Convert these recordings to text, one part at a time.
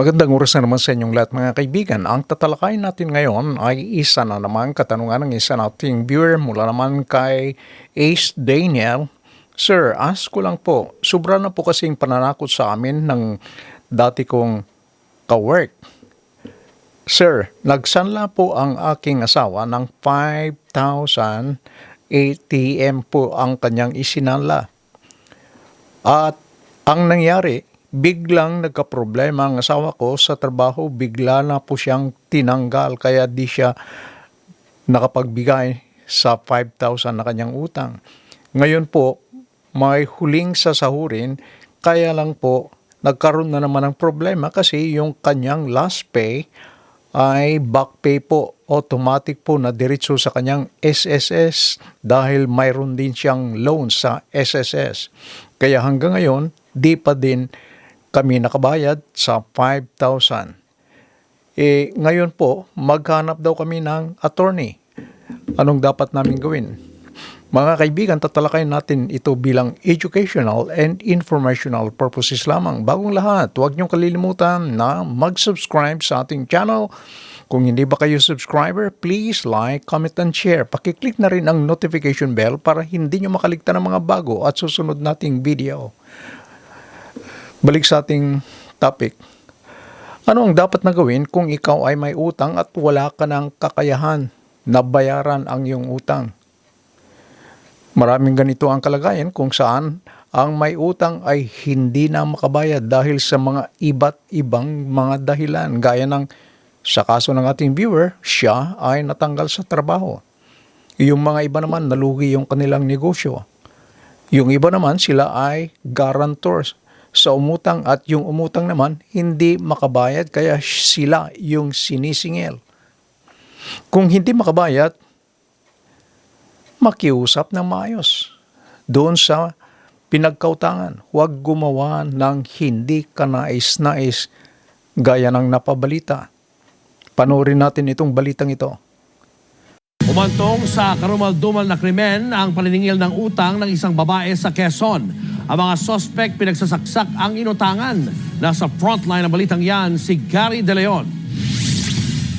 Magandang oras na naman sa inyong lahat mga kaibigan. Ang tatalakayin natin ngayon ay isa na naman katanungan ng isa nating viewer mula naman kay Ace Daniel. Sir, ask ko lang po, sobra na po kasing pananakot sa amin ng dati kong ka-work. Sir, nagsanla po ang aking asawa ng 5,000 ATM po ang kanyang isinanla. At ang nangyari, biglang nagka-problema ang asawa ko sa trabaho, bigla na po siyang tinanggal kaya di siya nakapagbigay sa 5,000 na kanyang utang. Ngayon po, may huling sasahurin, kaya lang po nagkaroon na naman ng problema kasi yung kanyang last pay ay back pay po. Automatic po na diretso sa kanyang SSS dahil mayroon din siyang loan sa SSS. Kaya hanggang ngayon, di pa din kami nakabayad sa 5,000. Eh, ngayon po, maghanap daw kami ng attorney. Anong dapat namin gawin? Mga kaibigan, tatalakayin natin ito bilang educational and informational purposes lamang. Bagong lahat, huwag niyong kalilimutan na mag-subscribe sa ating channel. Kung hindi ba kayo subscriber, please like, comment, and share. Pakiclick na rin ang notification bell para hindi niyo makaligtan ng mga bago at susunod nating video. Balik sa ating topic. Ano ang dapat na gawin kung ikaw ay may utang at wala ka ng kakayahan na bayaran ang iyong utang? Maraming ganito ang kalagayan kung saan ang may utang ay hindi na makabayad dahil sa mga iba't ibang mga dahilan gaya ng sa kaso ng ating viewer, siya ay natanggal sa trabaho. Yung mga iba naman nalugi yung kanilang negosyo. Yung iba naman sila ay guarantors sa umutang at yung umutang naman hindi makabayad kaya sila yung sinisingil. Kung hindi makabayad, makiusap ng maayos doon sa pinagkautangan. Huwag gumawa ng hindi kanais-nais gaya ng napabalita. Panoorin natin itong balitang ito. Umantong sa karumal-dumal na krimen ang paniningil ng utang ng isang babae sa Quezon. Ang mga sospek pinagsasaksak ang inutangan. Nasa frontline ng balitang yan si Gary De Leon.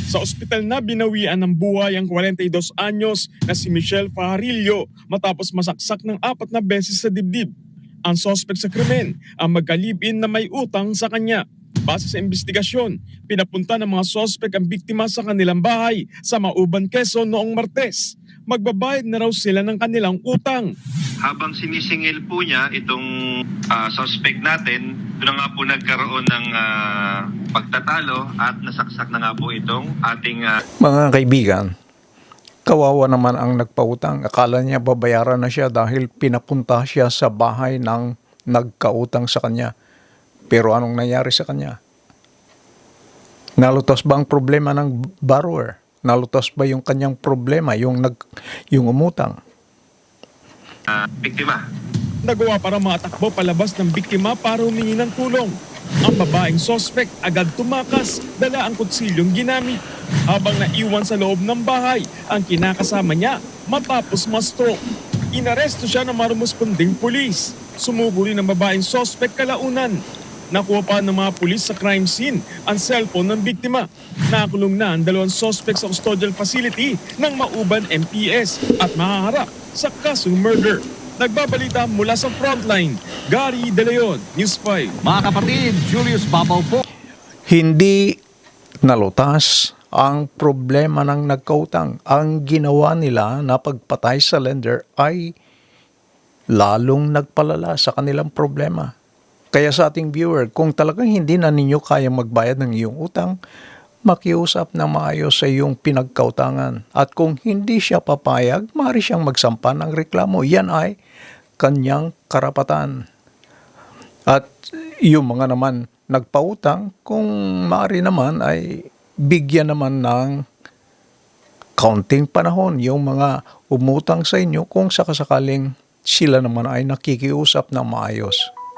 Sa ospital na binawian ng buhay ang 42 anyos na si Michelle Fajarillo matapos masaksak ng apat na beses sa dibdib. Ang sospek sa krimen ang magkalibin na may utang sa kanya. Base sa investigasyon, pinapunta ng mga sospek ang biktima sa kanilang bahay sa Mauban, Quezon noong Martes. Magbabayad na raw sila ng kanilang utang. Habang sinisingil po niya itong ah, suspect natin, doon nga po nagkaroon ng ah, pagtatalo at nasaksak na nga po itong ating ah, Mga kaibigan, kawawa naman ang nagpautang. Akala niya babayaran na siya dahil pinapunta siya sa bahay ng nagkautang sa kanya. Pero anong nangyari sa kanya? Nalutas ba ang problema ng borrower? Nalutas ba yung kanyang problema, yung, nag, yung umutang? Ah, biktima. Nagawa para matakbo palabas ng biktima para humingi ng tulong. Ang babaeng sospek agad tumakas, dala ang kutsilyong ginamit. Habang naiwan sa loob ng bahay, ang kinakasama niya matapos ma-stroke. Inaresto siya ng marumusponding pulis. Sumubo rin ang babaeng sospek kalaunan. Nakuha pa ng mga pulis sa crime scene ang cellphone ng biktima. Nakulong na ang dalawang sospek sa custodial facility ng Mauban MPS at mahaharap sa kasong murder. Nagbabalita mula sa frontline, Gary De Leon, News 5. Mga kapatid, Julius Babaw po. Hindi nalutas ang problema ng nagkautang. Ang ginawa nila na pagpatay sa lender ay lalong nagpalala sa kanilang problema. Kaya sa ating viewer, kung talagang hindi na ninyo kaya magbayad ng iyong utang, makiusap na maayos sa iyong pinagkautangan. At kung hindi siya papayag, maaari siyang magsampa ng reklamo. Yan ay kanyang karapatan. At yung mga naman nagpautang, kung maaari naman ay bigyan naman ng kaunting panahon yung mga umutang sa inyo kung sakasakaling sila naman ay nakikiusap ng maayos.